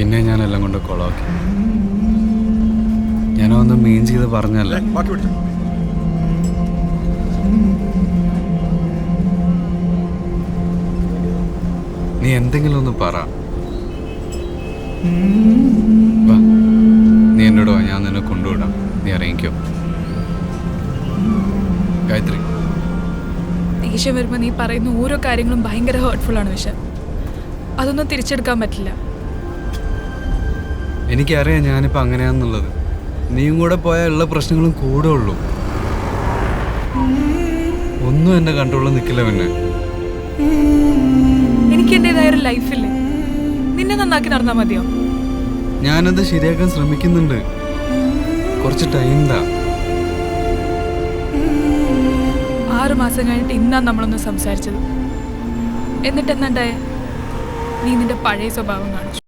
പിന്നെ ഞാൻ എല്ലാം കൊണ്ട് കൊളാക്കി. ഞാനൊന്ന് മീൻ ചെയ്ത് പറഞ്ഞല്ല നീ എന്തെങ്കിലും ഒന്ന് പറ. വാ. നീ എന്നോട് ഞാൻ നിന്നെ കൊണ്ടുവിടാം. നീ അറിയിക്കോ ഗായത്രി. ദേഷ്യം വരുമ്പോൾ നീ പറയുന്ന ഓരോ കാര്യങ്ങളും ഭയങ്കര ഹേർട്ട്ഫുൾ ആണ് വിഷം. അതൊന്നും തിരിച്ചെടുക്കാൻ പറ്റില്ല. എനിക്കറിയാം ഞാനിപ്പോൾ അങ്ങനെയാണെന്നുള്ളത് നീയും കൂടെ പോയാൽ ഉള്ള പ്രശ്നങ്ങളും കൂടെ ഉള്ളൂ. ഒന്നും എന്നെ കൺട്രോളിൽ നിൽക്കില്ല പിന്നെ. എനിക്ക് എന്റെതായ ഒരു ലൈഫില്ലേ നിന്നെ നന്നാക്കി നടന്നാൽ മതിയോ? ഞാനത് ശരിയാക്കാൻ ശ്രമിക്കുന്നുണ്ട്. കുറച്ച് ടൈം. താ ആറു മാസം കഴിഞ്ഞിട്ട് ഇന്നാ നമ്മളൊന്ന് സംസാരിച്ചത്. എന്നിട്ട് എന്താണ്ടായേ നീ നിന്റെ പഴയ സ്വഭാവം കാണിച്ചു.